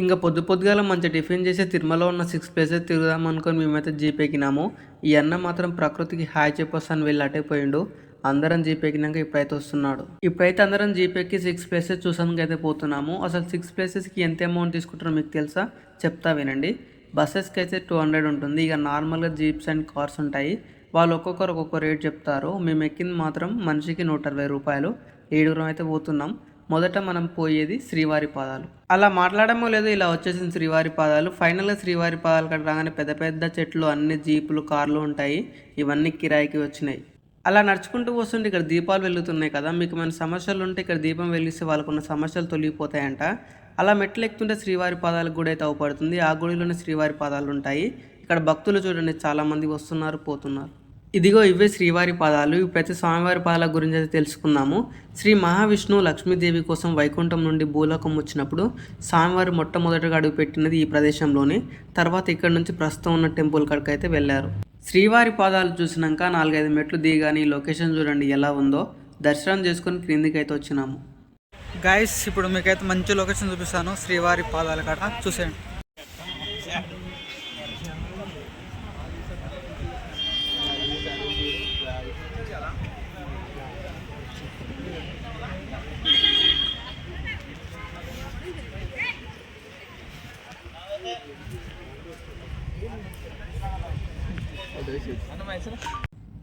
ఇంకా పొద్దు పొద్దుగాల మంచి టిఫిన్ చేసి తిరుమలలో ఉన్న సిక్స్ ప్లేసెస్ తిరుగుదాం అనుకొని మేమైతే జీప్ ఎక్కినాము. ఈ అన్న మాత్రం ప్రకృతికి హాయ్ చెప్పొస్తాను వెళ్ళి అటైపోయిండు అందరం జీప్ ఎక్కినాక ఇప్పుడైతే వస్తున్నాడు. ఇప్పుడైతే అందరం జీప్ ఎక్కి సిక్స్ ప్లేసెస్ చూసానికి అయితే పోతున్నాము. అసలు సిక్స్ ప్లేసెస్కి ఎంత అమౌంట్ తీసుకుంటారో మీకు తెలుసా? చెప్తా వినండి. బస్సెస్కి అయితే టూ హండ్రెడ్ ఉంటుంది. ఇక నార్మల్గా జీప్స్ అండ్ కార్స్ ఉంటాయి. వాళ్ళు ఒక్కొక్కరు ఒక్కొక్క రేట్ చెప్తారు. మేము ఎక్కింది మాత్రం మనిషికి నూట అరవై రూపాయలు. ఏడుగురం అయితే పోతున్నాం. మొదట మనం పోయేది శ్రీవారి పాదాలు. అలా మాట్లాడమో లేదో ఇలా వచ్చేసింది శ్రీవారి పాదాలు. ఫైనల్గా శ్రీవారి పాదాలు కట్ట రాగానే పెద్ద పెద్ద చెట్లు అన్ని జీపులు కార్లు ఉంటాయి. ఇవన్నీ కిరాయికి వచ్చినాయి. అలా నడుచుకుంటూ వస్తుంటే ఇక్కడ దీపాలు వెలుగుతున్నాయి కదా. మీకు మన సమస్యలు ఉంటే ఇక్కడ దీపం వెలిగిస్తే వాళ్ళకున్న సమస్యలు తొలగిపోతాయంట. అలా మెట్లు ఎక్కుతుంటే శ్రీవారి పాదాలకు గుడి అయితే అవపడుతుంది. ఆ గుడిలోనే శ్రీవారి పాదాలు ఉంటాయి. ఇక్కడ భక్తులు చూడండి చాలామంది వస్తున్నారు పోతున్నారు. ఇదిగో ఇవే శ్రీవారి పాదాలు. ప్రతి స్వామివారి పాదాల గురించి అయితే తెలుసుకుందాము. శ్రీ మహావిష్ణు లక్ష్మీదేవి కోసం వైకుంఠం నుండి భూలోకం వచ్చినప్పుడు స్వామివారి మొట్టమొదటిగా అడుగుపెట్టినది ఈ ప్రదేశంలోనే. తర్వాత ఇక్కడ నుంచి ప్రస్తుతం ఉన్న టెంపుల్ కాడికి అయితే వెళ్ళారు. శ్రీవారి పాదాలు చూసినాక నాలుగైదు మెట్లు దిగాని లొకేషన్ చూడండి ఎలా ఉందో. దర్శనం చేసుకొని క్రిందికి అయితే వచ్చినాము. గైస్ ఇప్పుడు మీకైతే మంచి లొకేషన్ చూపిస్తాను. శ్రీవారి పాదాల కాడ చూసేయండి.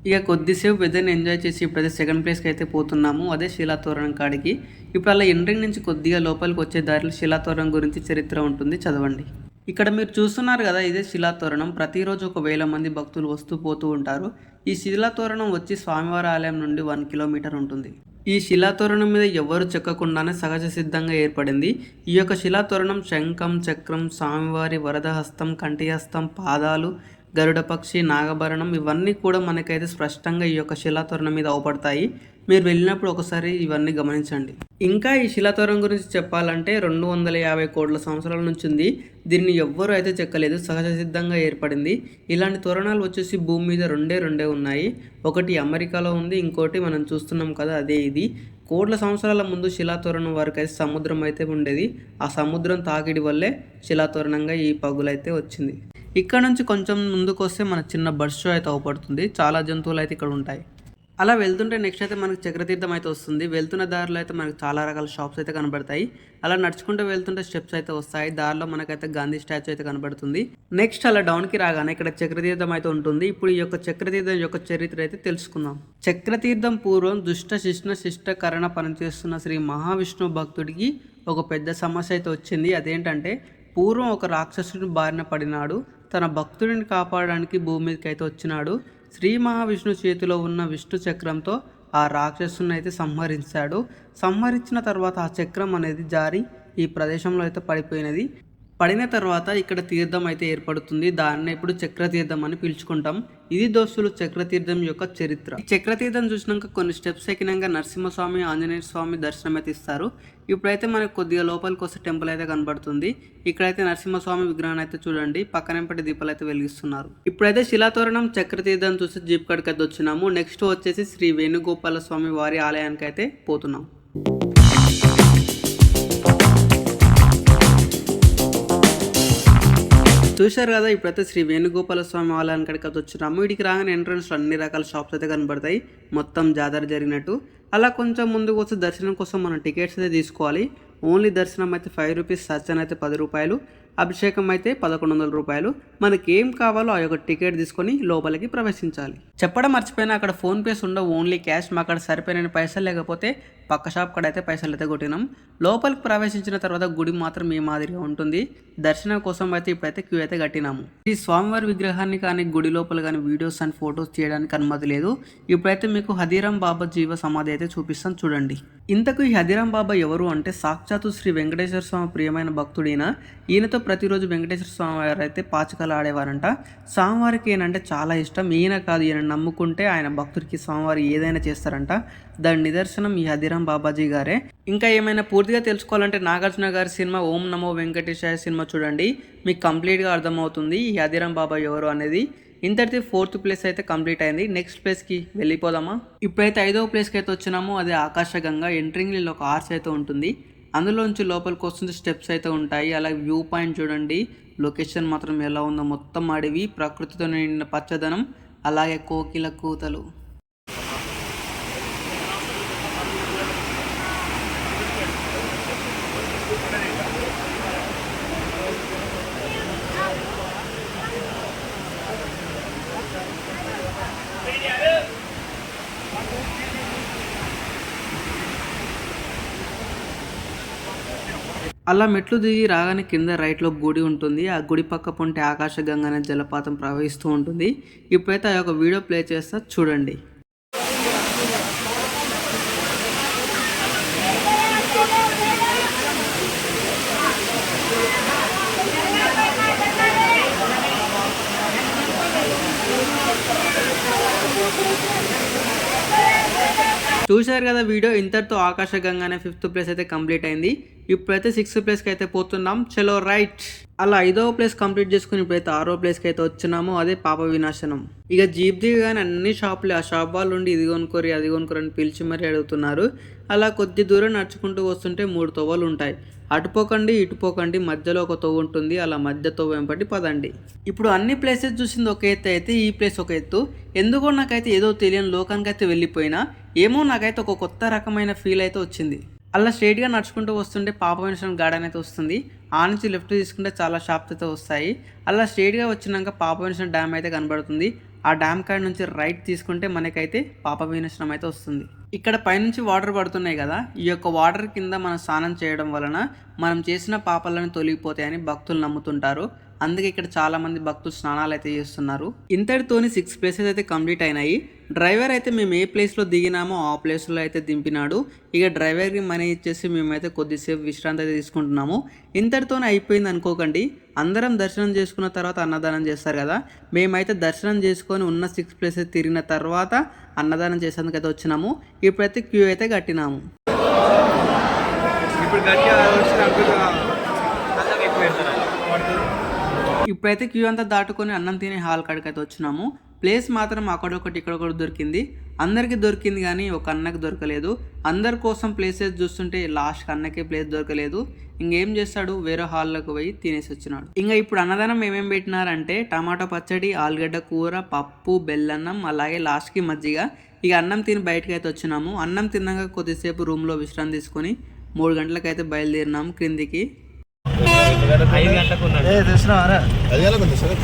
ఇక కొద్దిసేపు వెదర్ని ఎంజాయ్ చేసి ఇప్పుడైతే సెకండ్ ప్లేస్కి అయితే పోతున్నాము. అదే శిలాతోరణం కాడికి. ఇప్పుడు అలా ఎంట్రింగ్ నుంచి కొద్దిగా లోపలికి వచ్చే దారిలో శిలాతోరణం గురించి చరిత్ర ఉంటుంది. చదవండి. ఇక్కడ మీరు చూస్తున్నారు కదా ఇదే శిలాతోరణం. ప్రతిరోజు ఒక వేల మంది భక్తులు వస్తూ పోతూ ఉంటారు. ఈ శిలాతోరణం వచ్చి స్వామివారి ఆలయం నుండి వన్ కిలోమీటర్ ఉంటుంది. ఈ శిలాతోరణం మీద ఎవ్వరు చెక్కకుండానే సహజ సిద్ధంగా ఏర్పడింది. ఈ యొక్క శిలాతోరణం శంఖం చక్రం స్వామివారి వరదహస్తం కంఠిహస్తం పాదాలు గరుడ పక్షి నాగభరణం ఇవన్నీ కూడా మనకైతే స్పష్టంగా ఈ యొక్క శిలాతోరణం మీద అవపడతాయి. మీరు వెళ్ళినప్పుడు ఒకసారి ఇవన్నీ గమనించండి. ఇంకా ఈ శిలాతోరణం గురించి చెప్పాలంటే రెండు వందల యాభై కోట్ల సంవత్సరాల నుంచి ఉంది. దీన్ని ఎవ్వరూ అయితే చెక్కలేదు. సహజ సిద్ధంగా ఏర్పడింది. ఇలాంటి తోరణాలు వచ్చేసి భూమి మీద రెండే రెండే ఉన్నాయి. ఒకటి అమెరికాలో ఉంది. ఇంకోటి మనం చూస్తున్నాం కదా అదే ఇది. కోట్ల సంవత్సరాల ముందు శిలాతోరణం వరకు అయితే సముద్రం అయితే ఉండేది. ఆ సముద్రం తాకిడి వల్లే శిలాతోరణంగా ఈ పగులైతే వచ్చింది. ఇక్కడ నుంచి కొంచెం ముందుకు వస్తే మన చిన్న బర్డ్ షో అయితే అవపడుతుంది. చాలా జంతువులు అయితే ఇక్కడ ఉంటాయి. అలా వెళ్తుంటే నెక్స్ట్ అయితే మనకి చక్రతీర్థం అయితే వస్తుంది. వెళ్తున్న దారిలో అయితే మనకు చాలా రకాల షాప్స్ అయితే కనబడతాయి. అలా నడుచుకుంటూ వెళ్తుంటే స్టెప్స్ అయితే వస్తాయి. దారిలో మనకైతే గాంధీ స్టాచ్యూ అయితే కనబడుతుంది. నెక్స్ట్ అలా డౌన్కి రాగానే ఇక్కడ చక్రతీర్థం అయితే ఉంటుంది. ఇప్పుడు ఈ యొక్క చక్రతీర్థం యొక్క చరిత్ర అయితే తెలుసుకుందాం. చక్రతీర్థం పూర్వం దుష్ట శిష్ణ శిష్టకరణ పనిచేస్తున్న శ్రీ మహావిష్ణు భక్తుడికి ఒక పెద్ద సమస్య అయితే వచ్చింది. అదేంటంటే పూర్వం ఒక రాక్షసుడి బారిన పడినాడు. తన భక్తుడిని కాపాడడానికి భూమి మీదకి అయితే వచ్చినాడు. శ్రీ మహావిష్ణు చేతిలో ఉన్న విష్ణు చక్రంతో ఆ రాక్షసుని అయితే సంహరించాడు. సంహరించిన తర్వాత ఆ చక్రం అనేది జారి ఈ ప్రదేశంలో అయితే పడిపోయినది. పడిన తర్వాత ఇక్కడ తీర్థం అయితే ఏర్పడుతుంది. దాన్ని ఇప్పుడు చక్రతీర్థం అని పిలుచుకుంటాం. ఇది దోస్తులు చక్రతీర్థం యొక్క చరిత్ర. చక్రతీర్థం చూసినాక కొన్ని స్టెప్స్ ఎక్కినాక నరసింహస్వామి ఆంజనేయ స్వామి దర్శనం అయితే ఇస్తారు. ఇప్పుడైతే మనకు కొద్దిగా లోపలికి వస్తే టెంపుల్ అయితే కనబడుతుంది. ఇక్కడైతే నరసింహస్వామి విగ్రహాన్ని అయితే చూడండి. పక్కనంపటి దీపాలు అయితే వెలిగిస్తున్నారు. ఇప్పుడైతే శిలాతోరణం చక్రతీర్థం చూసి జీప్ కడికి అయితే వచ్చినాము. నెక్స్ట్ వచ్చేసి శ్రీ వేణుగోపాల స్వామి వారి ఆలయానికి అయితే పోతున్నాం. చూశారు కదా ఇప్పుడైతే శ్రీ వేణుగోపాల స్వామి ఆలయానికి అయితే వచ్చినాము. వీడికి రాగానే ఎంట్రన్స్లో అన్ని రకాల షాప్స్ అయితే కనబడతాయి. మొత్తం జాతర జరిగినట్టు. అలా కొంచెం ముందుకు వచ్చి దర్శనం కోసం మనం టికెట్స్ అయితే తీసుకోవాలి. ఓన్లీ దర్శనం అయితే ఫైవ్ రూపీస్ సత్యం అయితే పది రూపాయలు. అభిషేకం అయితే పదకొండు వందల రూపాయలు. మనకి ఏం కావాలో ఆ యొక్క టికెట్ తీసుకొని లోపలికి ప్రవేశించాలి. చెప్పడం మర్చిపోయినా అక్కడ ఫోన్ పేస్ ఉండవు. ఓన్లీ క్యాష్ మా అక్కడ సరిపోయిన పైసలు లేకపోతే పక్క షాప్ కడైతే అయితే పైసలు అయితే కొట్టినాం. లోపలికి ప్రవేశించిన తర్వాత గుడి మాత్రం ఈ మాదిరిగా ఉంటుంది. దర్శనం కోసం అయితే ఇప్పుడైతే క్యూ అయితే కట్టినాము. ఈ స్వామివారి విగ్రహాన్ని కానీ గుడి లోపల కానీ వీడియోస్ అండ్ ఫొటోస్ చేయడానికి అనుమతి లేదు. ఇప్పుడైతే మీకు హదీరాం బాబా జీవ సమాధి అయితే చూపిస్తాను చూడండి. ఇంతకు ఈ హదీరాం బాబా ఎవరు అంటే సాక్షాత్తు శ్రీ వెంకటేశ్వర స్వామి ప్రియమైన భక్తుడైన. ఈయనతో ప్రతిరోజు వెంకటేశ్వర స్వామి వారు అయితే పాచకాలు ఆడేవారంట. స్వామివారికి ఏనంటే చాలా ఇష్టం. ఈయన కాదు ఈయన నమ్ముకుంటే ఆయన భక్తుడికి స్వామివారు ఏదైనా చేస్తారంట. దాని నిదర్శనం ఈ హదిరాం బాబాజీ గారే. ఇంకా ఏమైనా పూర్తిగా తెలుసుకోవాలంటే నాగార్జున గారి సినిమా ఓం నమో వెంకటేశాయ సినిమా చూడండి. మీకు కంప్లీట్గా అర్థమవుతుంది ఈ అధిరామ్ బాబా ఎవరు అనేది. ఇంతటిది ఫోర్త్ ప్లేస్ అయితే కంప్లీట్ అయింది. నెక్స్ట్ ప్లేస్కి వెళ్ళిపోదామా? ఇప్పుడైతే ఐదో ప్లేస్కి అయితే వచ్చినాము. అది ఆకాశగంగా ఎంట్రింగ్లో ఒక ఆర్చ్ అయితే ఉంటుంది. అందులోంచి లోపలికి వస్తుంది స్టెప్స్ అయితే ఉంటాయి. అలాగే వ్యూ పాయింట్ చూడండి. లొకేషన్ మాత్రం ఎలా ఉందో మొత్తం అడవి ప్రకృతితో నిండిన పచ్చదనం అలాగే కోకిల కూతలు. అలా మెట్లు దిగి రాగానే కింద రైట్లో గుడి ఉంటుంది. ఆ గుడి పక్క పొంటే ఆకాశగంగా అనే జలపాతం ప్రవహిస్తూ ఉంటుంది. ఇప్పుడైతే ఆ యొక్క వీడియో ప్లే చేస్తా చూడండి. చూశారు కదా వీడియో ఇంతటితో ఆకాశగంగానే ఫిఫ్త్ ప్లేస్ అయితే కంప్లీట్ అయింది. ఇప్పుడైతే సిక్స్త్ ప్లేస్కి అయితే పోతున్నాం. చలో రైట్. అలా ఐదవ ప్లేస్ కంప్లీట్ చేసుకుని ఇప్పుడైతే ఆరో ప్లేస్కి అయితే వచ్చినాము. అదే పాప వినాశనం. ఇక జీప్ దిగగానే అన్ని షాపులు ఆ షాప్ వాళ్ళు ఉండి ఇది కొనుక్కోరి అది కొనుక్కోరి అని పిలిచి మరీ అడుగుతున్నారు. అలా కొద్ది దూరం నడుచుకుంటూ వస్తుంటే మూడు తొవ్వలు ఉంటాయి. అటుపోకండి ఇటుపోకండి మధ్యలో ఒక తొవ్వు ఉంటుంది. అలా మధ్య తవ్వు వెంపటి పదండి. ఇప్పుడు అన్ని ప్లేసెస్ చూసింది ఒక ఎత్తు అయితే ఈ ప్లేస్ ఒక ఎత్తు. ఎందుకో నాకైతే ఏదో తెలియని లోకానికి అయితే వెళ్ళిపోయినా ఏమో నాకైతే ఒక కొత్త రకమైన ఫీల్ అయితే వచ్చింది. అలా స్ట్రైట్గా నడుచుకుంటూ వస్తుంటే పాప వినసం గార్డెన్ అయితే వస్తుంది. ఆ నుంచి లెఫ్ట్ తీసుకుంటే చాలా షాప్స్ అయితే వస్తాయి. అలా స్ట్రైట్గా వచ్చినాక పాప వినసం డ్యామ్ అయితే కనబడుతుంది. ఆ డ్యామ్ కాడ నుంచి రైట్ తీసుకుంటే మనకైతే పాప వినశనం అయితే వస్తుంది. ఇక్కడ పైనుంచి వాటర్ పడుతున్నాయి కదా ఈ యొక్క వాటర్ కింద మనం స్నానం చేయడం వలన మనం చేసిన పాపాలను తొలగిపోతాయని భక్తులు నమ్ముతుంటారు. అందుకే ఇక్కడ చాలా మంది భక్తులు స్నానాలు అయితే చేస్తున్నారు. ఇంతటితోని సిక్స్ ప్లేసెస్ అయితే కంప్లీట్ అయినాయి. డ్రైవర్ అయితే మేము ఏ ప్లేస్లో దిగినామో ఆ ప్లేస్లో అయితే దింపినాడు. ఇక డ్రైవర్కి మనీ ఇచ్చేసి మేమైతే కొద్దిసేపు విశ్రాంతి అయితే తీసుకుంటున్నాము. ఇంతటితోనే అయిపోయింది అనుకోకండి. అందరం దర్శనం చేసుకున్న తర్వాత అన్నదానం చేస్తారు కదా. మేమైతే దర్శనం చేసుకొని ఉన్న సిక్స్ ప్లేసెస్ తిరిగిన తర్వాత అన్నదానం చేసేందుకు అయితే వచ్చినాము. ఇప్పుడైతే క్యూ అయితే కట్టినాము. ఇప్పుడు ఇప్పుడైతే క్యూ అంతా దాటుకొని అన్నం తినే హాల్ కాడికి అయితే వచ్చినాము. ప్లేస్ మాత్రం అక్కడొకటి ఇక్కడొకటి దొరికింది. అందరికీ దొరికింది కానీ ఒక అన్నకి దొరకలేదు. అందరి కోసం ప్లేసెస్ చూస్తుంటే లాస్ట్కి అన్నకే ప్లేస్ దొరకలేదు. ఇంకేం చేస్తాడు? వేరే హాల్లోకి పోయి తినేసి వచ్చినాడు. ఇంకా ఇప్పుడు అన్నదానం ఏమేమి పెట్టినారంటే టమాటా పచ్చడి ఆలుగడ్డ కూర పప్పు బెల్లన్నం అలాగే లాస్ట్కి మజ్జిగ. ఇక అన్నం తిని బయటకు అయితే వచ్చినాము. అన్నం తిన్నాక కొద్దిసేపు రూమ్లో విశ్రాంతి తీసుకొని మూడు గంటలకైతే బయలుదేరినాము క్రిందికి. ఐదు గంటలకు ఉన్నాడు. ఉంది సరే.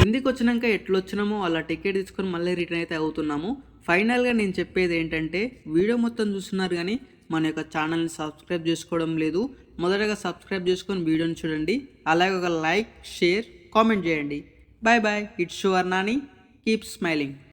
కిందికి వచ్చినాక ఎట్లా వచ్చినామో అలా టికెట్ తీసుకొని మళ్ళీ రిటర్న్ అయితే అవుతున్నాము. ఫైనల్గా నేను చెప్పేది ఏంటంటే వీడియో మొత్తం చూస్తున్నారు కానీ మన యొక్క ఛానల్ని సబ్స్క్రైబ్ చేసుకోవడం లేదు. మొదటగా సబ్స్క్రైబ్ చేసుకొని వీడియోని చూడండి. అలాగే ఒక లైక్ షేర్ కామెంట్ చేయండి. Bye bye it's sure Nani keep smiling.